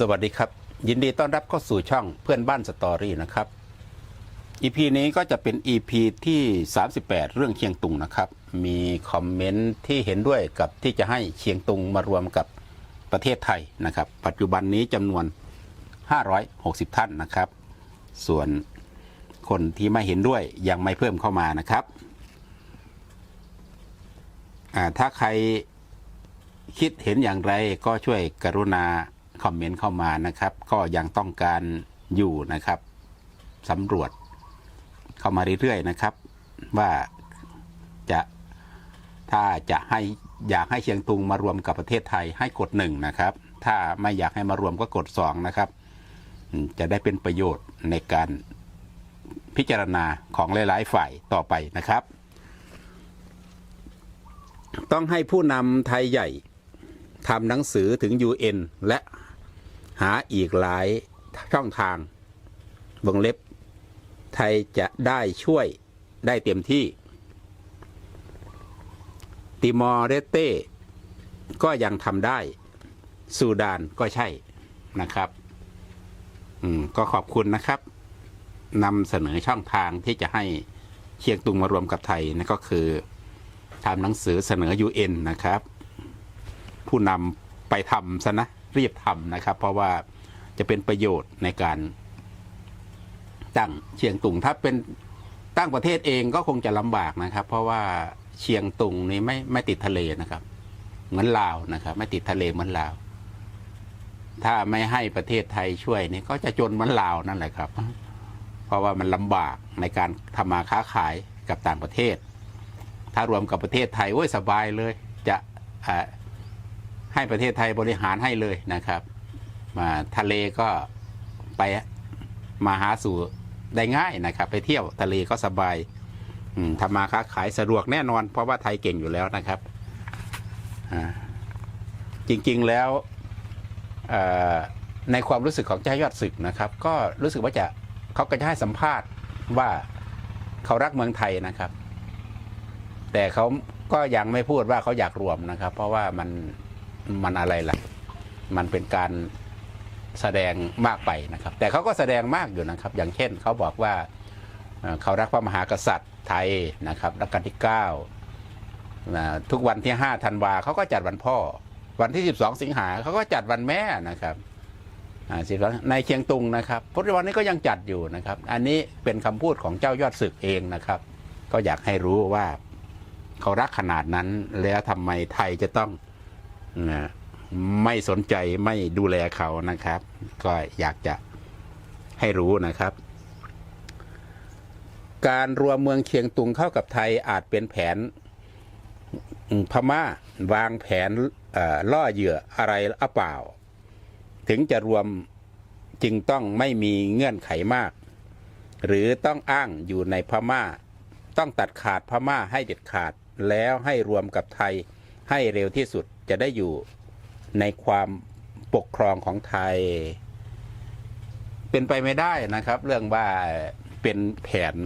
สวัสดีครับ ยินดีต้อนรับเข้าสู่ช่องเพื่อนบ้านสตอรี่นะครับ EP นี้ก็จะเป็น EP ที่ 38 เรื่องเชียงตุงนะครับ มีคอมเมนต์ที่เห็นด้วยกับที่จะให้เชียงตุงมารวมกับประเทศไทยนะครับ ปัจจุบันนี้จำนวน 560 ท่านนะครับ ส่วนคนที่ไม่เห็นด้วยยังไม่เพิ่มเข้ามานะครับถ้าใครคิดเห็นอย่างไรก็ช่วยกรุณา คอมเมนต์เข้ามานะครับ ก็ยังต้องการอยู่นะครับสำรวจเข้ามาเรื่อยๆนะครับ ว่าจะถ้าจะให้อยากให้เชียงตุงมารวมกับประเทศไทยให้กดหนึ่งนะครับ ถ้าไม่อยากให้มารวมก็กดสองนะครับ จะได้เป็นประโยชน์ในการพิจารณาของหลาย ๆ ฝ่ายต่อไปนะครับ ต้องให้ผู้นำไทยใหญ่ทำหนังสือถึง UN และ หาอีกหลายช่องทางวงเล็บ ไทยจะได้ช่วยได้เต็มที่ ติมอร์เรเต้ก็ยังทำได้ซูดานก็ใช่นะครับอืมก็ขอบคุณนะครับนำเสนอช่องทางที่จะให้เชียงตุงมารวมกับไทยนั่นก็คือทำหนังสือเสนอ UN นะครับ ผู้นำไปทำซะนะ รีบทำนะครับ เพราะว่าจะเป็นประโยชน์ในการตั้งเชียงตุงถ้าเป็นตั้งประเทศเองก็คงจะลำบากนะครับ เพราะว่าเชียงตุงนี้ไม่ไม่ติดทะเลนะครับ เหมือนลาวนะครับ ไม่ติดทะเลเหมือนลาว ถ้าไม่ให้ประเทศไทยช่วยนี่ก็จะจนเหมือนลาวนั่นแหละครับ เพราะว่ามันลำบากในการทำมาค้าขายกับต่างประเทศ ถ้ารวมกับประเทศไทยโอ้ยสบายเลย จะอ่า ให้ประเทศไทยบริหารให้เลยนะครับ มาทะเลก็ไปมาหาสู่ได้ง่ายนะครับ ไปเที่ยวทะเลก็สบายทำมาค้าขายสะดวกแน่นอน เพราะว่าไทยเก่งอยู่แล้วนะครับจริงๆแล้วในความรู้สึกของเจ้ายอดศึกนะครับ ก็รู้สึกว่าจะเขาก็จะให้สัมภาษณ์ว่าเขารักเมืองไทยนะครับ แต่เขาก็ยังไม่พูดว่าเขาอยากรวมนะครับ เพราะว่ามัน มันอะไรล่ะ มันเป็นการแสดงมากไปนะครับ แต่เขาก็แสดงมากอยู่นะครับ อย่างเช่นเขาบอกว่าเขารักพระมหากษัตริย์ไทยนะครับรัชกาลที่9นะทุกวันที่5ธันวาเขาก็จัดวันพ่อ วันที่ 12 สิงหาเขาก็จัดวันแม่นะครับสิบในเชียงตุงนะครับปัจจุบันนี้ก็ยังจัดอยู่นะครับ อันนี้เป็นคำพูดของเจ้ายอดศึกเองนะครับ ก็อยากให้รู้ว่าเขารักขนาดนั้นแล้วทำไมไทยจะต้อง นะไม่สนใจไม่ดูแลเขานะครับ ก็อยากจะให้รู้นะครับ การรวมเมืองเชียงตุงเข้ากับไทยอาจเป็นแผนอืมพม่าวางแผนล่อเหยื่ออะไรหรือเปล่า ถึงจะรวมจึงต้องไม่มีเงื่อนไขมาก หรือต้องอ้างอยู่ในพม่า ต้องตัดขาดพม่าให้เด็ดขาดแล้วให้รวมกับไทย ให้เร็วที่สุดจะได้อยู่ในความปกครองของไทย เป็นไปไม่ได้นะครับ เรื่องว่าเป็นแผน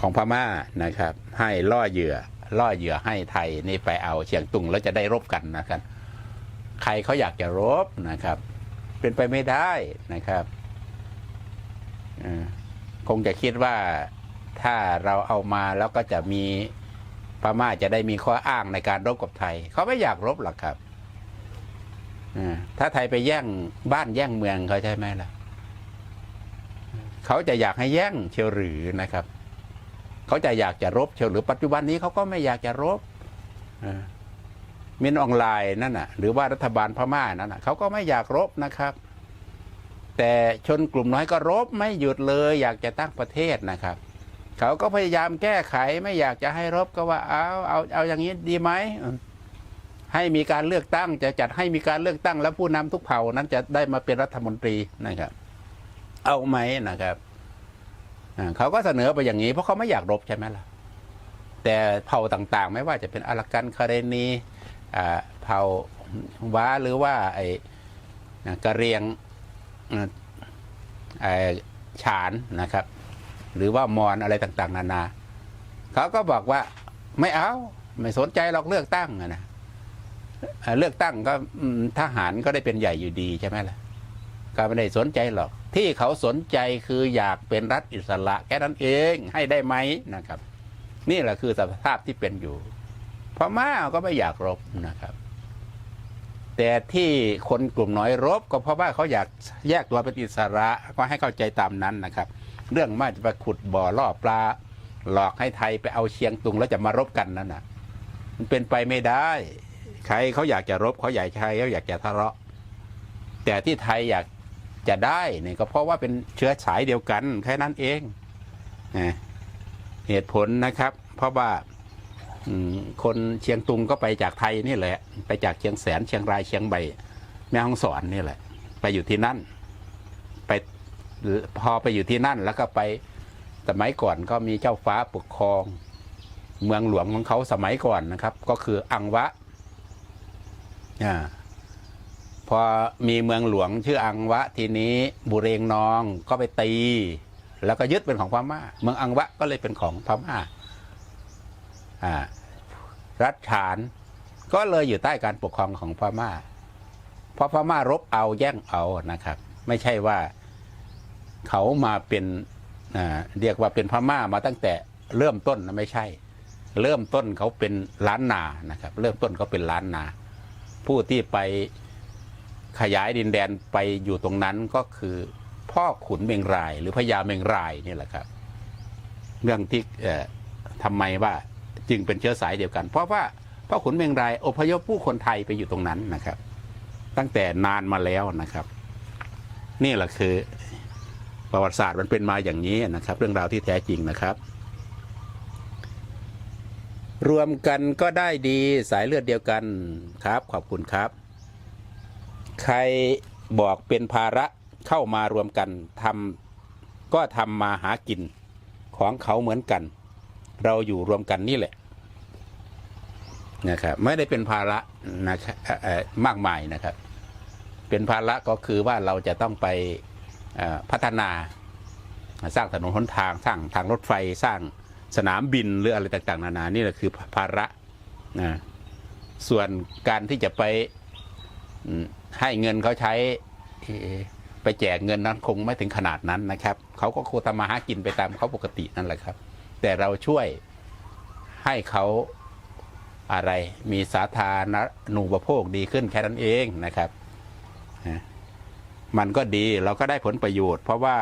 ของพม่านะครับ ให้ล่อเหยื่อ ล่อเหยื่อให้ไทยนี่ไปเอาเชียงตุงแล้วจะได้รบกันนะครับ ใครเขาอยากจะรบนะครับ เป็นไปไม่ได้นะครับคงจะคิดว่าถ้าเราเอามาแล้วก็จะมี พม่าจะได้มีข้ออ้างในการรบกับไทย เขาไม่อยากรบหรอกครับถ้าไทยไปแย่งบ้านแย่งเมืองเขาใช่ไหมล่ะ เขาจะอยากให้แย่งเชียวหรือนะครับ เขาจะอยากจะรบเชียวหรือปัจจุบันนี้เขาก็ไม่อยากจะรบมินออนไลน์นั่นน่ะ หรือว่ารัฐบาลพม่านั่นน่ะเขาก็ไม่อยากรบนะครับ แต่ชนกลุ่มน้อยก็รบไม่หยุดเลย อยากจะตั้งประเทศนะครับ เขาก็พยายามแก้ไขไม่อยากจะให้รบก็ว่าเอาเอาเอาอย่างนี้ดีไหมให้มีการเลือกตั้งจะจัดให้มีการเลือกตั้ง แล้วผู้นำทุกเผ่านั้นจะได้มาเป็นรัฐมนตรีนะครับ เอาไหมนะครับเขาก็เสนอไปอย่างนี้ เพราะเขาไม่อยากรบใช่ไหมล่ะ แต่เผ่าต่างๆ ไม่ว่าจะเป็นอารักันคาเรนีเผ่าว้าหรือว่าไอ้อ่ากะเรียงไอ้ฉานนะครับ หรือว่ามอนอะไรต่างๆ นานา เขาก็บอกว่าไม่เอา ไม่สนใจหรอกเลือกตั้งอะนะเลือกตั้งก็ทหารก็ได้เป็นใหญ่อยู่ดีใช่ไหมล่ะก็ไม่ได้สนใจหรอก ที่เขาสนใจคืออยากเป็นรัฐอิสระแค่นั้นเองให้ได้ไหมนะครับ นี่แหละคือสภาพที่เป็นอยู่พม่าก็ไม่อยากรบนะครับ แต่ที่คนกลุ่มน้อยรบ ก็เพราะว่าเขาอยากแยกตัวเป็นอิสระก็ให้เข้าใจตามนั้นนะครับ เรื่องมาจะไปขุดบ่อล่อปลา หลอกให้ไทยไปเอาเชียงตุงแล้วจะมารบกันนั่นน่ะ มันเป็นไปไม่ได้ ใครเขาอยากจะรบเขาอยากใครเขาอยากจะทะเลาะ แต่ที่ไทยอยากจะได้เนี่ยก็เพราะว่าเป็นเชื้อสายเดียวกันแค่นั้นเองเหตุผลนะครับ เพราะว่าคนเชียงตุงก็ไปจากไทยนี่แหละ ไปจากเชียงแสนเชียงรายเชียงใบแม่ฮ่องสอนนี่แหละ ไปอยู่ที่นั่น พอไปอยู่ที่นั่นแล้วก็ไปสมัยก่อนก็มีเจ้าฟ้าปกครอง เมืองหลวงของเขาสมัยก่อนนะครับ ก็คืออังวะอพอมีเมืองหลวงชื่ออังวะทีนี้บุเรงนองก็ไปตี แล้วก็ยึดเป็นของพม่า เมืองอังวะก็เลยเป็นของพม่าอ่ารัฐฉานก็เลยอยู่ใต้การปกครองของพม่า เพราะพม่ารบเอาแย่งเอานะครับ ไม่ใช่ว่า เขามาเป็นเรียกว่าเป็นพม่ามาตั้งแต่เริ่มต้นนะไม่ใช่ เริ่มต้นเขาเป็นล้านนานะครับ เริ่มต้นเขาเป็นล้านนา ผู้ที่ไปขยายดินแดนไปอยู่ตรงนั้นก็คือพ่อขุนเมงราย หรือพญาเมงรายนี่แหละครับเรื่องที่ทำไมว่าจึงเป็นเชื้อสายเดียวกัน เพราะว่าพ่อขุนเมงรายอพยพผู้คนไทยไปอยู่ตรงนั้นนะครับ ตั้งแต่นานมาแล้วนะครับ นี่แหละคือ ประวัติศาสตร์มันเป็นมาอย่างนี้นะครับ เรื่องราวที่แท้จริงนะครับ รวมกันก็ได้ดีสายเลือดเดียวกันครับ ขอบคุณครับ ใครบอกเป็นภาระเข้ามารวมกันทำก็ทำมาหากินของเขาเหมือนกัน เราอยู่รวมกันนี่แหละนะครับไม่ได้เป็นภาระนะครับเอ่อเอ่อมากมายนะครับ เป็นภาระก็คือว่าเราจะต้องไป พัฒนา สร้างถนนหนทางสร้างทางรถไฟสร้างสนามบินหรืออะไรต่างๆ นานานี่แหละคือภาระนะส่วนการที่จะไปให้เงินเขาใช้ไปแจกเงินนั้นคงไม่ถึงขนาดนั้นนะครับเขาก็คงทำมาหากินไปตามเขาปกตินั่นแหละครับ แต่เราช่วยให้เขาอะไรมีสาธารณนูปโภคดีขึ้นแค่นั้นเองนะครับนะ มันก็ดีเราก็ได้ผลประโยชน์ เพราะว่า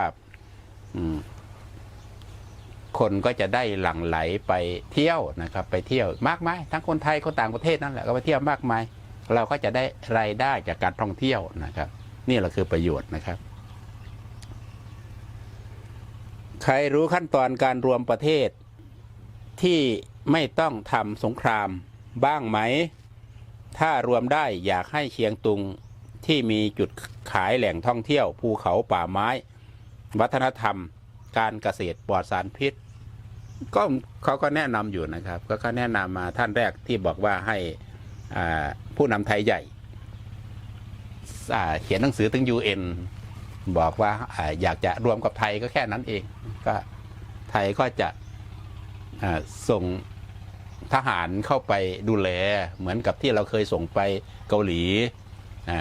คนก็จะได้หลั่งไหลไปเที่ยวนะครับ ไปเที่ยวมากมายทั้งคนไทยคนต่างประเทศนั่นแหละก็ไปเที่ยวมากมาย เราก็จะได้รายได้จากการท่องเที่ยวนะครับ นี่แหละคือประโยชน์นะครับ ใครรู้ขั้นตอนการรวมประเทศที่ไม่ต้องทำสงครามบ้างไหม ถ้ารวมได้อยากให้เชียงตุง ที่มีจุดขายแหล่งท่องเที่ยว ภูเขาป่าไม้ วัฒนธรรม การเกษตรปลอดสารพิษ ก็เขาก็แนะนำอยู่นะครับ ก็เขาแนะนำมาท่านแรกที่บอกว่าให้ผู้นำไทยใหญ่เขียนหนังสือถึง UN บอกว่าออยากจะรวมกับไทยก็แค่นั้นเอง ก็ไทยก็จะส่งทหารเข้าไปดูแลเหมือนกับที่เราเคยส่งไปเกาหลีอ่า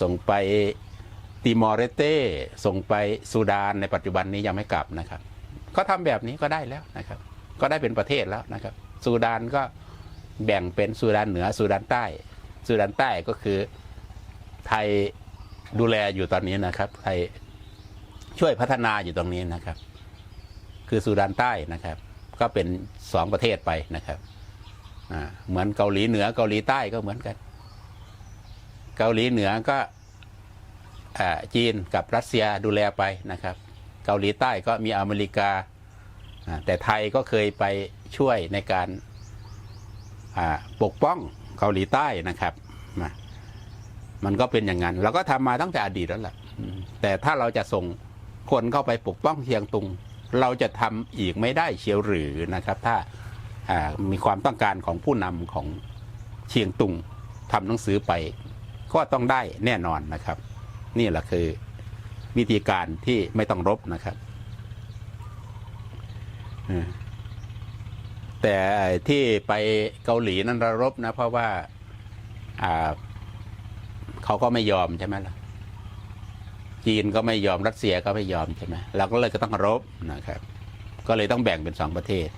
ส่งไปติมอร์เรเต้ส่งไปซูดานในปัจจุบันนี้ยังไม่กลับนะครับก็ทำแบบนี้ก็ได้แล้วนะครับ ก็ได้เป็นประเทศแล้วนะครับซูดานก็แบ่งเป็นซูดานเหนือซูดานใต้ซูดานใต้ก็คือไทยดูแลอยู่ตอนนี้นะครับ ไทยช่วยพัฒนาอยู่ตรงนี้นะครับ คือซูดานใต้นะครับ ก็เป็นสองประเทศไปนะครับเหมือนเกาหลีเหนือเกาหลีใต้ก็เหมือนกัน เกาหลีเหนือก็จีนกับรัสเซียดูแลไปนะครับ เกาหลีใต้ก็มีอเมริกา แต่ไทยก็เคยไปช่วยในการปกป้องเกาหลีใต้นะครับ มันก็เป็นอย่างนั้นเราก็ทำมาตั้งแต่อดีตแล้วแหละแต่ถ้าเราจะส่งคนเข้าไปปกป้องเชียงตุง เราจะทำอีกไม่ได้เชียวหรือนะครับ ถ้าอ่ามีความต้องการของผู้นำของเชียงตุงทำหนังสือไป ก็ต้องได้แน่นอนนะครับ นี่แหละคือวิธีการที่ไม่ต้องรบนะครับแต่ที่ไปเกาหลีนั้นเรารบนะ เพราะว่าเขาก็ไม่ยอมใช่ไหมล่ะจีนก็ไม่ยอมรัสเซียก็ไม่ยอมใช่ไหมเราก็เลยก็ต้องรบนะครับ ก็เลยต้องแบ่งเป็นสองประเทศ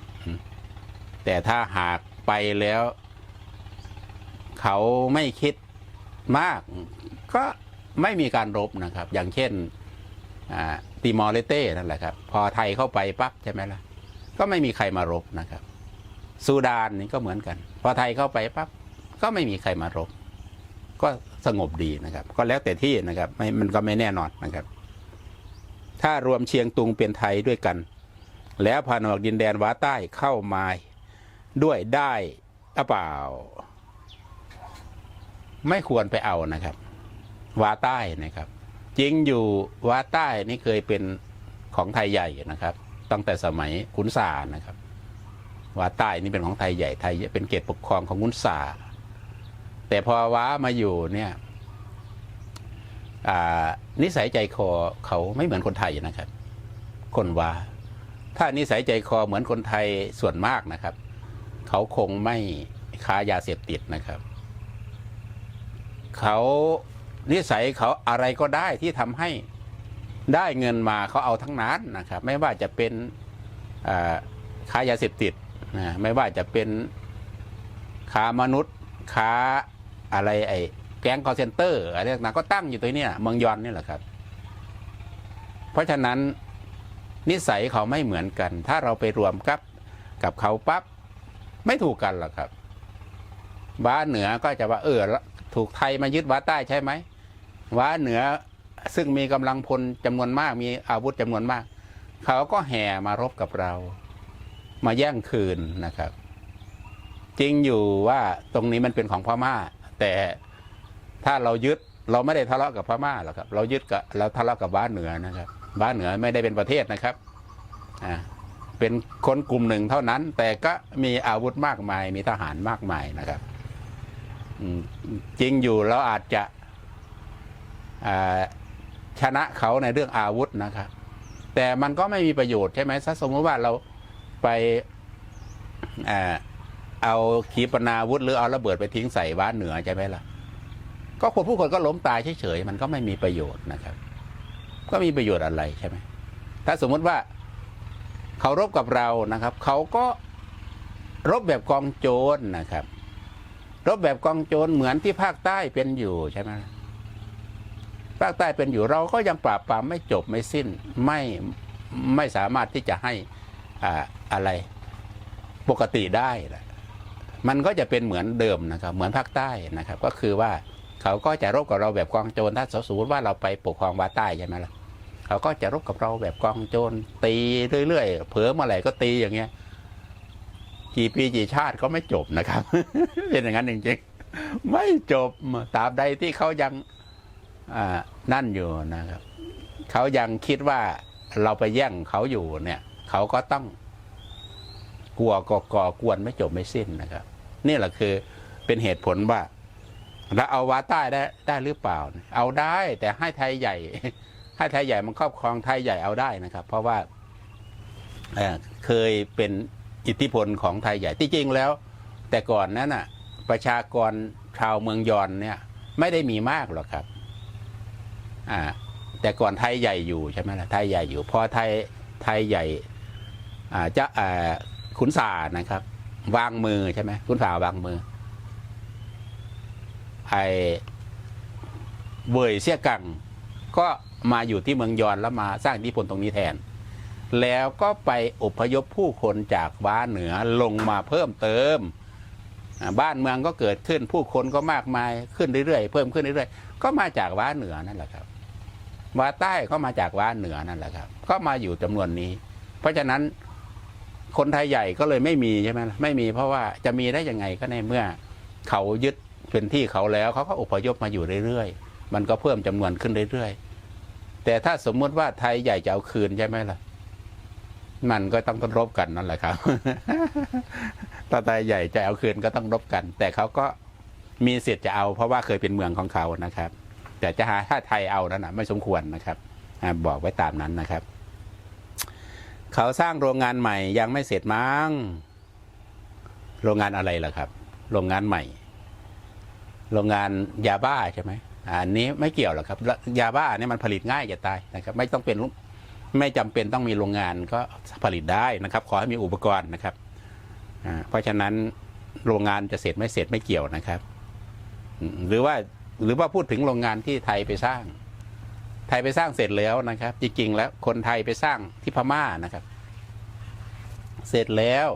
แต่ถ้าหากไปแล้ว เขาไม่คิด มากก็ไม่มีการรบนะครับ อย่างเช่นติมอร์เลเต้นั่นแหละครับ พอไทยเข้าไปปั๊บใช่ไหมล่ะ ก็ไม่มีใครมารบนะครับซูดานนี่ก็เหมือนกัน พอไทยเข้าไปปั๊บก็ไม่มีใครมารบ ก็สงบดีนะครับ ก็แล้วแต่ที่นะครับไม่มันก็ไม่แน่นอนนะครับ ถ้ารวมเชียงตุงเป็นไทยด้วยกัน แล้วผนวกดินแดนว้าใต้เข้ามาด้วยได้หรือเปล่า ไม่ควรไปเอานะครับว้าใต้นะครับ จริงอยู่ว้าใต้นี่เคยเป็นของไทยใหญ่นะครับ ตั้งแต่สมัยขุนสานะครับว้าใต้นี่เป็นของไทยใหญ่ไทยเป็นเขตปกครองของขุนสาแต่พอว้ามาอยู่เนี่ยนิสัยใจคอเขาไม่เหมือนคนไทยนะครับ คนว้าถ้านิสัยใจคอเหมือนคนไทยส่วนมากนะครับ เขาคงไม่ค้ายาเสพติดนะครับ เขานิสัยเขาอะไรก็ได้ที่ทำให้ได้เงินมาเขาเอาทั้งนั้นนะครับ ไม่ว่าจะเป็นค้ายาเสพติดนะไม่ว่าจะเป็นค้ามนุษย์ค้าอะไรไอ้แก๊งคอเซนเตอร์อะไรต่างๆก็ตั้งอยู่ตรงเนี้ยเมืองยอนนี่แหละครับ เพราะฉะนั้นนิสัยเขาไม่เหมือนกัน ถ้าเราไปรวมกับกับเขาปั๊บไม่ถูกกันหรอกครับว้านเหนือก็จะว่าเออ ถูกไทยมายึดว้าใต้ใช่ไหมว้าเหนือซึ่งมีกำลังพลจำนวนมากมีอาวุธจำนวนมาก เขาก็แห่มารบกับเรา มาแย่งคืนนะครับ จริงอยู่ว่าตรงนี้มันเป็นของพม่า แต่ถ้าเรายึดเราไม่ได้ทะเลาะกับพม่าหรอกครับ เรายึดกับเราทะเลาะกับบ้านเหนือนะครับบ้านเหนือไม่ได้เป็นประเทศนะครับอ่าเป็นคนกลุ่มหนึ่งเท่านั้น แต่ก็มีอาวุธมากมายมีทหารมากมายนะครับ จริงอยู่เราอาจจะชนะเขาในเรื่องอาวุธนะครับ แต่มันก็ไม่มีประโยชน์ใช่ไหมถ้าสมมติว่าเราไปอเอาขีปนาวุธ หรือเอาระเบิดไปทิ้งใส่บ้านเหนือใช่ไหมล่ะ ก็คนผู้คนก็ล้มตายเฉยๆมันก็ไม่มีประโยชน์นะครับ ก็มีประโยชน์อะไรใช่ไหมถ้าสมมติว่าเขารบกับเรานะครับ เขาก็รบแบบกองโจรนะครับ รบแบบกองโจรเหมือนที่ภาคใต้เป็นอยู่ใช่ไหมภาคใต้เป็นอยู่เราก็ยังปราบปรามไม่จบไม่สิ้นไม่ไม่สามารถที่จะให้อ่าอะไรปกติได้นะมันก็จะเป็นเหมือนเดิมนะครับ เหมือนภาคใต้นะครับ ก็คือว่าเขาก็จะรบกับเราแบบกองโจรถ้าสมมติว่าเราไปปกครองวาใต้ใช่ไหมล่ะเขาก็จะรบกับเราแบบกองโจรตีเรื่อยๆเผลอเมื่อไหร่ก็ตีอย่างเงี้ย กี่ปีกี่ชาติก็ไม่จบนะครับ เป็นอย่างนั้นจริงๆ ไม่จบตราบใดที่เขายังนั่นอยู่นะครับ เขายังคิดว่าเราไปแย่งเขาอยู่เนี่ย เขาก็ต้องกลัวก่อก่อกวนไม่จบไม่สิ้นนะครับ นี่แหละคือเป็นเหตุผลว่าเราเอาวาใต้ได้ได้หรือเปล่า เอาได้แต่ให้ไทยใหญ่ ให้ไทยใหญ่มันครอบครองไทยใหญ่เอาได้นะครับ เพราะว่าเเคยเป็น อิทธิพลของไทยใหญ่ที่จริงแล้ว แต่ก่อนนั้นน่ะประชากรชาวเมืองยอนเนี่ยไม่ได้มีมากหรอกครับอ่าแต่ก่อนไทยใหญ่อยู่ใช่ไหมล่ะไทยใหญ่อยู่พอไทยไทยใหญ่อ่าจะอ่าขุนสานะครับ วางมือใช่ไหมขุนสาวางมือไอเวยเสียกังก็มาอยู่ที่เมืองยอนแล้วมาสร้างอิทธิพลตรงนี้แทน แล้วก็ไปอพยพผู้คนจากว้าเหนือลงมาเพิ่มเติม บ้านเมืองก็เกิดขึ้นผู้คนก็มากมายขึ้นเรื่อยๆเพิ่มขึ้นเรื่อยๆก็มาจากว้าเหนือนั่นแหละครับว้าใต้ก็มาจากว้าเหนือนั่นแหละครับ ก็มาอยู่จำนวนนี้ เพราะฉะนั้นคนไทยใหญ่ก็เลยไม่มีใช่ไหมล่ะไม่มีเพราะว่าจะมีได้ยังไงก็ในเมื่อ เขายึดพื้นที่เขาแล้วเขาก็อพยพมาอยู่เรื่อยๆ มันก็เพิ่มจำนวนขึ้นเรื่อยๆ แต่ถ้าสมมุติว่าไทยใหญ่จะเอาคืนใช่ไหมล่ะ มันก็ต้องรบกันนั่นแหละครับถ้าไทยใหญ่จะเอาคืนก็ต้องรบกัน แต่เขาก็มีสิทธิ์จะเอา เพราะว่าเคยเป็นเมืองของเขานะครับ แต่จะหาถ้าไทยเอานั้นนะไม่สมควรนะครับบอกไว้ตามนั้นนะครับ เขาสร้างโรงงานใหม่ยังไม่เสร็จมั้งโรงงานอะไรล่ะครับ โรงงานใหม่ โรงงานยาบ้าใช่ไหมอันนี้ไม่เกี่ยวหรอกครับ ยาบ้าเนี่ยมันผลิตง่ายจะตายนะครับ ไม่ต้องเป็น ไม่จำเป็นต้องมีโรงงานก็ผลิตได้นะครับ ขอให้มีอุปกรณ์นะครับเพราะฉะนั้นโรงงานจะเสร็จไม่เสร็จไม่เกี่ยวนะครับ หรือว่าหรือว่าพูดถึงโรงงานที่ไทยไปสร้าง ไทยไปสร้างเสร็จแล้วนะครับ จริงๆแล้วคนไทยไปสร้างที่พม่านะครับ เสร็จแล้ว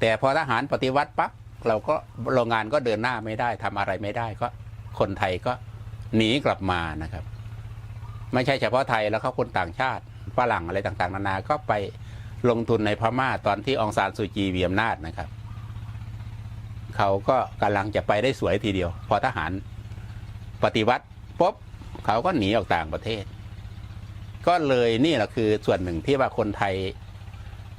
แต่พอทหารปฏิวัติปั๊บเราก็โรงงานก็เดินหน้าไม่ได้ทำอะไรไม่ได้ก็คนไทยก็หนีกลับมานะครับ ไม่ใช่เฉพาะไทยแล้วเขาคนต่างชาติฝรั่งอะไรต่างๆ นานาก็ไปลงทุนในพม่าตอนที่องซานซูจีมีอำนาจนะครับเขาก็กำลังจะไปได้สวยทีเดียว พอทหารปฏิวัติปุ๊บเขาก็หนีออกต่างประเทศ ก็เลยนี่แหละคือส่วนหนึ่งที่ว่าคนไทย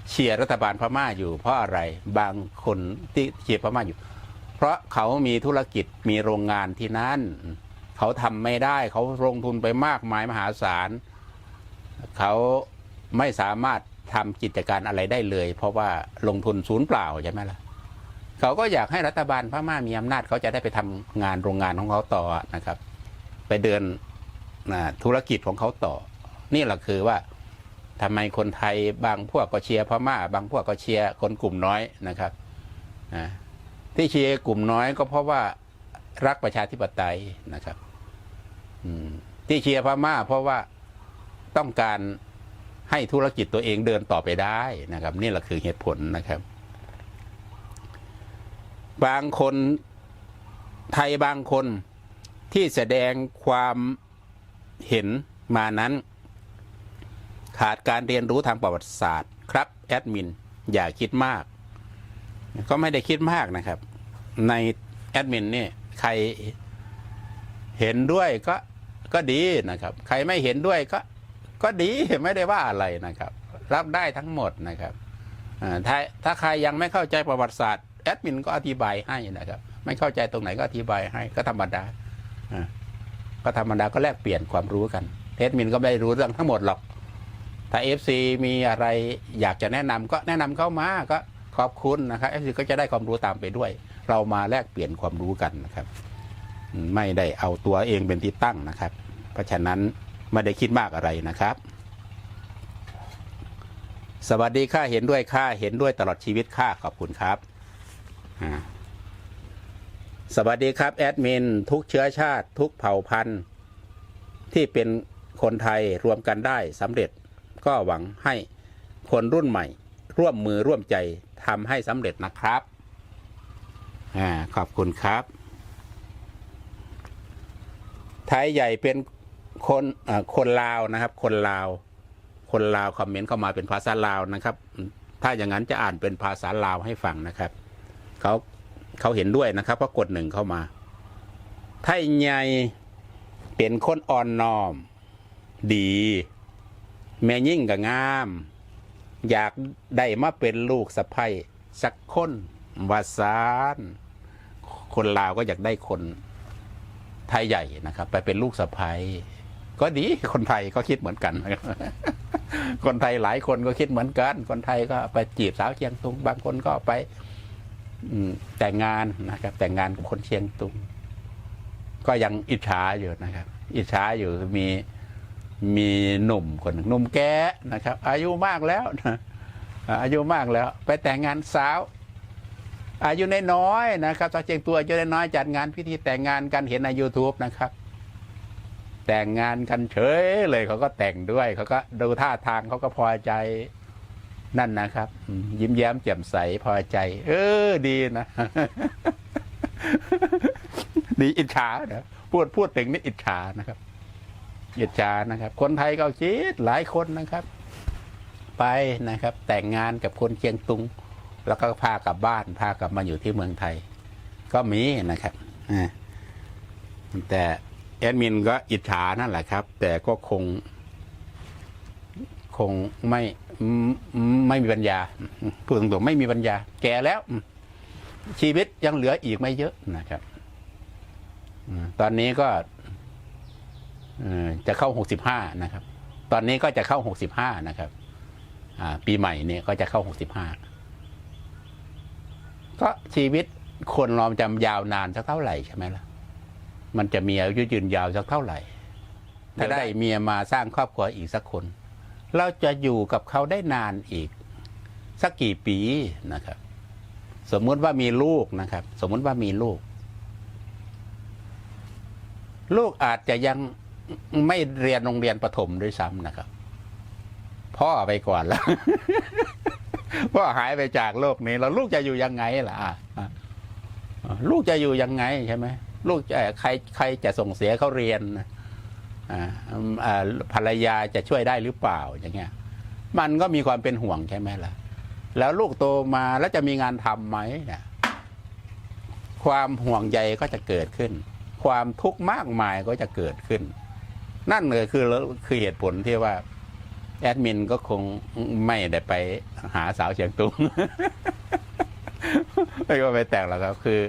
เชียร์รัฐบาลพม่าอยู่เพราะอะไรบางคนที่เชียร์พม่าอยู่ เพราะเขามีธุรกิจมีโรงงานที่นั่น เขาทำไม่ได้ เขาลงทุนไปมากมายมหาศาลเขาไม่สามารถทำกิจการอะไรได้เลย เพราะว่าลงทุนศูนย์เปล่าใช่ไหมล่ะเขาก็อยากให้รัฐบาลพม่ามีอำนาจเขาจะได้ไปทำงานโรงงานของเขาต่อนะครับ ไปเดินนะธุรกิจของเขาต่อ นี่แหละคือว่าทำไมคนไทยบางพวกก็เชียร์พม่า บางพวกก็เชียร์คนกลุ่มน้อยนะครับที่เชียร์กลุ่มน้อยก็เพราะว่ารักประชาธิปไตยนะครับ ที่เชียร์พม่า เพราะว่าต้องการให้ธุรกิจตัวเองเดินต่อไปได้นะครับ นี่แหละคือเหตุผลนะครับ บางคนไทยบางคนที่แสดงความเห็นมานั้น ขาดการเรียนรู้ทางประวัติศาสตร์ ครับแอดมินอย่าคิดมาก ก็ไม่ได้คิดมากนะครับ ในแอดมินนี่ใครเห็นด้วยก็ ก็ดีนะครับ ใครไม่เห็นด้วยก็ก็ดีไม่ได้ว่าอะไรนะครับ รับได้ทั้งหมดนะครับถ้าถ้าใครยังไม่เข้าใจประวัติศาสตร์แอดมินก็อธิบายให้นะครับ ไม่เข้าใจตรงไหนก็อธิบายให้ก็ธรรมดาก็ธรรมดาก็แลกเปลี่ยนความรู้กันแอดมินก็ไม่ได้รู้เรื่องทั้งหมดหรอก ถ้า FC มีอะไรอยากจะแนะนำก็แนะนำเข้ามาก็ขอบคุณนะครับ FC ก็จะได้ความรู้ตามไปด้วย เรามาแลกเปลี่ยนความรู้กันนะครับ ไม่ได้เอาตัวเองเป็นที่ตั้งนะครับ เพราะฉะนั้นไม่ได้คิดมากอะไรนะครับ สวัสดีค่าเห็นด้วยค่าเห็นด้วยตลอดชีวิตค่าขอบคุณครับ สวัสดีครับแอดมินทุกเชื้อชาติ ทุกเผ่าพันธุ์ที่เป็นคนไทยรวมกันได้สำเร็จ ก็หวังให้คนรุ่นใหม่ ร่วมมือร่วมใจทำให้สำเร็จนะครับอขอบคุณครับ ไทยใหญ่เป็นคนคนลาวนะครับ คนลาว คนลาวคอมเมนต์เข้ามาเป็นภาษาลาวนะครับ ถ้าอย่างนั้นจะอ่านเป็นภาษาลาวให้ฟังนะครับเขาเขาเห็นด้วยนะครับเพราะกดหนึ่งเข้ามาไทยใหญ่เป็นคนอ่อนน้อม ดี แม่ยิ่งกับงาม อยากได้มาเป็นลูกสะใภ้สักคนวาสานคนลาวก็อยากได้คน ไทยใหญ่นะครับ ไปเป็นลูกสะใภ้ก็ดีคนไทยก็คิดเหมือนกัน คนไทยหลายคนก็คิดเหมือนกัน คนไทยก็ไปจีบสาวเชียงตุง บางคนก็ไปแต่งงานนะครับ แต่งงานกับคนเชียงตุง ก็ยังอิจฉาอยู่นะครับ อิจฉาอยู่มีมีหนุ่มคนหนึ่งหนุ่มแก่นะครับ อายุมากแล้วนะอายุมากแล้ว ไปแต่งงานสาว อายุน้อยๆนะครับสาวเชียงตัวอายุน้อยจัดงานพิธีแต่งงานกันเห็นใน YouTube นะครับ แต่งงานกันเฉยเลยเขาก็แต่งด้วยเขาก็ดูท่าทางเขาก็พอใจนั่นนะครับ ยิ้มแย้มแจ่มใสพอใจ เออดีนะ ดีอิจฉาเนะพูดพูดถึงนี่อิจฉานะครับอิจฉานะครับ คนไทยก็คิดหลายคนนะครับ ไปนะครับ แต่งงานกับคนเชียงตุง แล้วก็พากลับบ้าน พากลับมาอยู่ที่เมืองไทย ก็มีนะครับแต่แอดมินก็อิจฉานั่นแหละครับ แต่ก็คง คงไม่ไม่มีปัญญาพูดตรงๆไม่มีปัญญา แก่แล้ว ชีวิตยังเหลืออีกไม่เยอะนะครับตอนนี้ก็จะเข้าหกสิบห้านะครับ ตอนนี้ก็จะเข้าหกสิบห้านะครับ ปีใหม่เนี่ยก็จะเข้าหกสิบห้า ก็ชีวิตคนเราจำยาวนานสักเท่าไหร่ใช่ไหมล่ะ มันจะมีอายุยืนยาวสักเท่าไหร่ ถ้าได้เมียมาสร้างครอบครัวอีกสักคน เราจะอยู่กับเขาได้นานอีก สักกี่ปีนะครับ สมมุติว่ามีลูกนะครับ สมมุติว่ามีลูก ลูกอาจจะยังไม่เรียนโรงเรียนประถมด้วยซ้ำนะครับ พ่อไปก่อนแล้ว พ่อหายไปจากโลกนี้ แล้วลูกจะอยู่ยังไงล่ะลูกจะอยู่ยังไงใช่ไหมลูกจะใครใครจะส่งเสียเขาเรียนภรรยาจะช่วยได้หรือเปล่าอย่างเงี้ย มันก็มีความเป็นห่วงใช่ไหมล่ะ แล้วลูกโตมาแล้วจะมีงานทำไหมความห่วงใยก็จะเกิดขึ้น ความทุกข์มากมายก็จะเกิดขึ้น นั่นเลยคือคือเหตุผลที่ว่า แอดมินก็คงไม่ได้ไปหาสาวเชียงตุง ไม่ก็ไปแต่งหรอกครับ คือ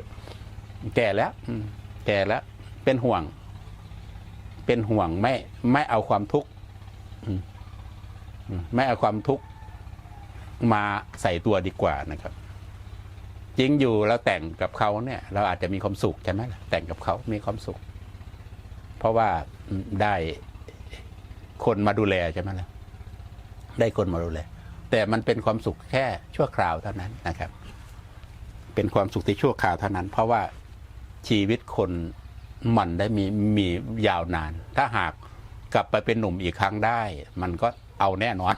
แก่แล้วแก่แล้ว เป็นห่วง เป็นห่วงไม่ ไม่เอาความทุกข์ไม่เอาความทุกข์มาใส่ตัวดีกว่านะครับ จริงอยู่เราแต่งกับเขาเนี่ย เราอาจจะมีความสุขใช่ไหมล่ะแต่งกับเขามีความสุข เพราะว่าได้คนมาดูแลใช่ไหมล่ะ ได้คนมาดูแลแต่มันเป็นความสุขแค่ชั่วคราวเท่านั้นนะครับ เป็นความสุขที่ชั่วคราวเท่านั้น เพราะว่าชีวิตคนมันได้มีมียาวนาน ถ้าหากกลับไปเป็นหนุ่มอีกครั้งได้ มันก็เอาแน่นอน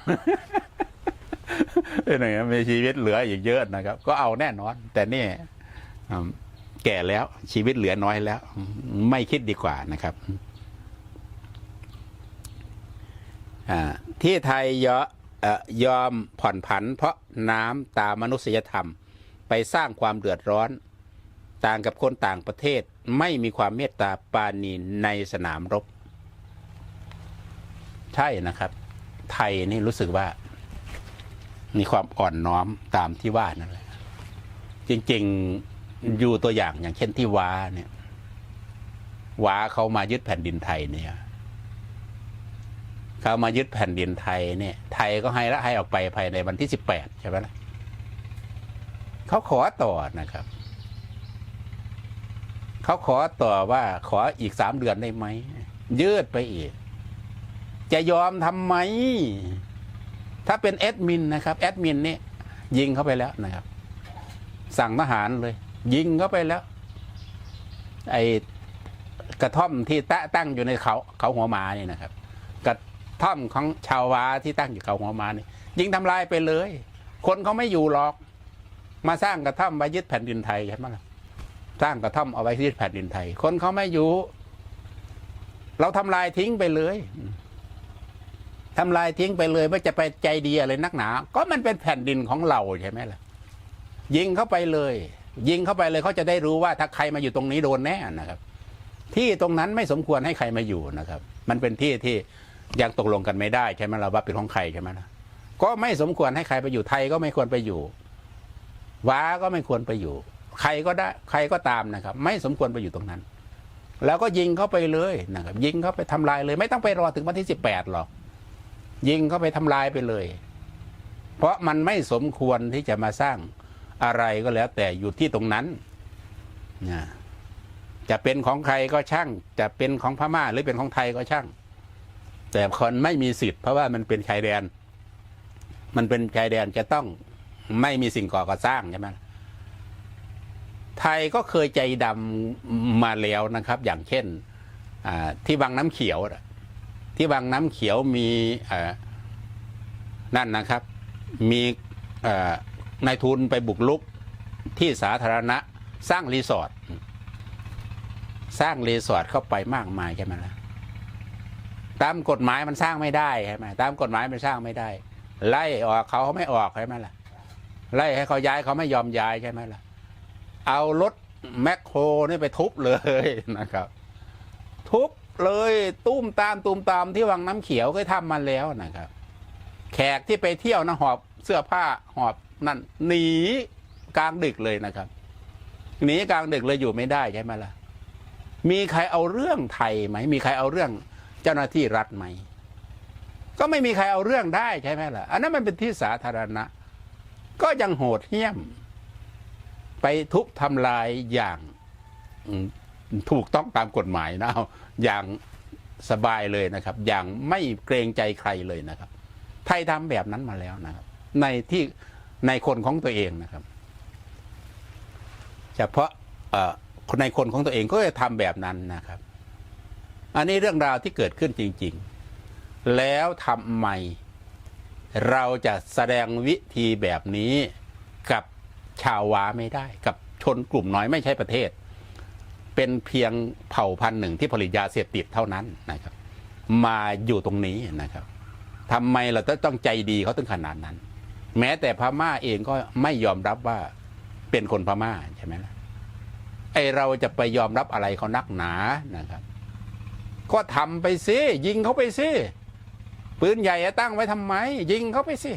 เป็นอย่างนี้มีชีวิตเหลืออีกเยอะนะครับ ก็เอาแน่นอน แต่นี่แก่แล้วชีวิตเหลือน้อยแล้ว ไม่คิดดีกว่านะครับ อ่า ที่ไทยยอยอมผ่อนผัน เพราะน้ำตามมนุษยธรรม ไปสร้างความเดือดร้อน ต่างกับคนต่างประเทศไม่มีความเมตตาปาณีในสนามรบ ใช่นะครับ ไทยนี่รู้สึกว่า มีความอ่อนน้อมตามที่ว่านั่นแหละจริงๆอยู่ตัวอย่างอย่างเช่นที่ว้าเนี่ยว้าเขามายึดแผ่นดินไทยเนี่ย เขามายึดแผ่นดินไทยเนี่ย ไทยก็ให้ละให้ออกไปภายในวันที่สิบแปดใช่ไหมล่ะเขาขอต่อนะครับ เขาขอต่อว่าขออีกสามเดือนได้ไหมยืดไปอีก จะยอมทำไม ถ้าเป็นแอดมินนะครับแอดมินเนี่ยยิงเข้าไปแล้วนะครับ สั่งทหารเลย ยิงเข้าไปแล้ว ไอ้กระท่อมที่ตั้งอยู่ในเขาเขาหัวหมานี่นะครับ ท่อมของชาววาที่ตั้งอยู่เขาหัวมานี่ยิงทำลายไปเลย คนเขาไม่อยู่หรอก มาสร้างกระท่อมไว้ยึดแผ่นดินไทยใช่ไหมล่ะสร้างกระท่อมเอาไว้ยึดแผ่นดินไทย คนเขาไม่อยู่ เราทำลายทิ้งไปเลยทำลายทิ้งไปเลยว่าจะไปใจดีอะไรนักหนา ก็มันเป็นแผ่นดินของเราใช่ไหมล่ะ ยิงเข้าไปเลย ยิงเข้าไปเลยเขาจะได้รู้ว่าถ้าใครมาอยู่ตรงนี้โดนแน่นะครับ ที่ตรงนั้นไม่สมควรให้ใครมาอยู่นะครับ มันเป็นที่ที่ ยังตกลงกันไม่ได้ใช่ไหมเราว่าเป็นของใครใช่ไหมล่ะก็ไม่สมควรให้ใครไปอยู่ไทยก็ไม่ควรไปอยู่ว้าก็ไม่ควรไปอยู่ ใครก็ได้ใครก็ตามนะครับ ไม่สมควรไปอยู่ตรงนั้น แล้วก็ยิงเข้าไปเลยนะครับ ยิงเข้าไปทำลายเลย ไม่ต้องไปรอถึงวันที่สิบแปดหรอก ยิงเข้าไปทำลายไปเลย เพราะมันไม่สมควรที่จะมาสร้างอะไรก็แล้ว แต่อยู่ที่ตรงนั้นนะจะเป็นของใครก็ช่าง จะเป็นของพม่าหรือเป็นของไทยก็ช่าง แต่คนไม่มีสิทธิ์เพราะว่ามันเป็นชายแดน มันเป็นชายแดนจะต้องไม่มีสิ่งก่อก่อสร้างใช่ไหมไทยก็เคยใจดำมาแล้วนะครับ อย่างเช่นที่บางน้ำเขียว ที่บางน้ำเขียวมีนั่นนะครับ มีนายทุนไปบุกลุกที่สาธารณะสร้างรีสอร์ทสร้างรีสอร์ทเข้าไปมากมายใช่ไหมล่ะ ตามกฎหมายมันสร้างไม่ได้ใช่ไหมตามกฎหมายมันสร้างไม่ได้ ไล่ออกเขาเขาไม่ออกใช่ไหมล่ะไล่ให้เขาย้ายเขาไม่ยอมย้ายใช่ไหมล่ะ เอารถแมคโครนี่ไปทุบเลยนะครับ ทุบเลยตุ้มตามตุ้มตามที่วังน้ำเขียวเคยทำมาแล้วนะครับ แขกที่ไปเที่ยวนะหอบเสื้อผ้าหอบนั่นหนีกลางดึกเลยนะครับหนีกลางดึกเลยอยู่ไม่ได้ใช่ไหมล่ะ มีใครเอาเรื่องไทยไหม มีใครเอาเรื่อง เจ้าหน้าที่รัฐไหม ก็ไม่มีใครเอาเรื่องได้ใช่ไหมล่ะ อันนั้นมันเป็นที่สาธารณะ ก็ยังโหดเหี้ยม ไปทุบทำลายอย่างถูกต้องตามกฎหมายนะอาอย่างสบายเลยนะครับ อย่างไม่เกรงใจใครเลยนะครับ ไทยทำแบบนั้นมาแล้วนะครับ ในที่ในคนของตัวเองนะครับเฉพาะเอ่อในคนของตัวเองก็จะทำแบบนั้นนะครับ อันนี้เรื่องราวที่เกิดขึ้นจริง ๆ แล้วทำไมเราจะแสดงวิธีแบบนี้กับชาววาไม่ได้ กับชนกลุ่มน้อยไม่ใช่ประเทศ เป็นเพียงเผ่าพันธุ์หนึ่งที่ผลิตยาเสพติดเท่านั้นนะครับ มาอยู่ตรงนี้นะครับทำไมเราต้องใจดีเขาถึงขนาดนั้น แม้แต่พม่าเองก็ไม่ยอมรับว่าเป็นคนพม่าใช่ไหมล่ะไอเราจะไปยอมรับอะไรเขานักหนานะครับ ก็ทำไปสิยิงเขาไปสิปืนใหญ่ตั้งไว้ทำไม ยิงเขาไปสิ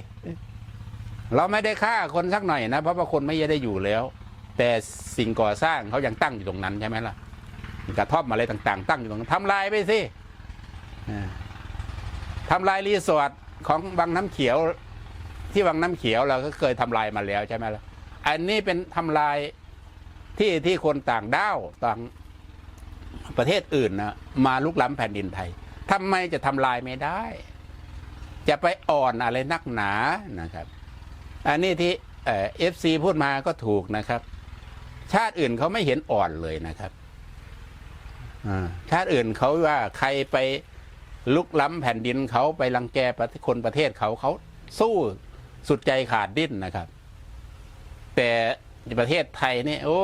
เราไม่ได้ฆ่าคนสักหน่อยนะเพราะว่าคนไม่ได้อยู่แล้ว แต่สิ่งก่อสร้างเขายังตั้งอยู่ตรงนั้นใช่ไหมล่ะกระท่อมอะไรต่าง ๆ ตั้งอยู่ตรงนั้นทำลายไปสิอ่าทำลายรีสอร์ทของบางน้ำเขียว ที่วังน้ำเขียวเราก็เคยทำลายมาแล้วใช่ไหมล่ะอันนี้เป็นทำลายที่ที่คนต่างด้าวต่าง ประเทศอื่นนะมาลุกล้ำแผ่นดินไทยทำไมจะทำลายไม่ได้ จะไปอ่อนอะไรนักหนานะครับ อันนี้ที่เอฟซีพูดมาก็ถูกนะครับ ชาติอื่นเขาไม่เห็นอ่อนเลยนะครับชาติอื่นเขาว่าใครไปลุกล้ำแผ่นดินเขาไปรังแกประคนประเทศเขาเขาสู้สุดใจขาดดิ้นนะครับ แต่ ประเทศไทยนี่โอ้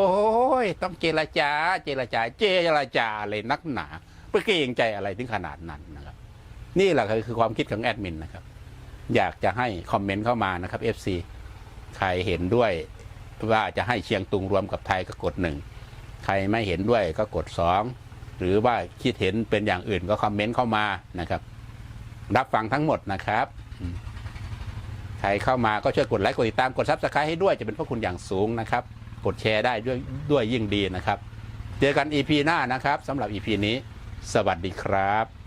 ยต้องเจรจา เจรจา เจรจาอะไรนักหนาไปเกรงใจอะไรถึงขนาดนั้นนะครับ นี่แหละคือความคิดของแอดมินนะครับ อยากจะให้คอมเมนต์เข้ามานะครับ FC ใครเห็นด้วยว่าจะให้เชียงตุงรวมกับไทยก็กดหนึ่งใครไม่เห็นด้วยก็กดสองหรือว่าคิดเห็นเป็นอย่างอื่นก็คอมเมนต์เข้ามานะครับ รับฟังทั้งหมดนะครับ ใครเข้ามาก็ช่วยกดไลค์กดติดตามกดซับสไครต์ให้ด้วยจะเป็นพระคุณอย่างสูงนะครับ กดแชร์ได้ด้วยด้วยยิ่งดีนะครับ เจอกัน EP หน้านะครับสำหรับ EP นี้ สวัสดีครับ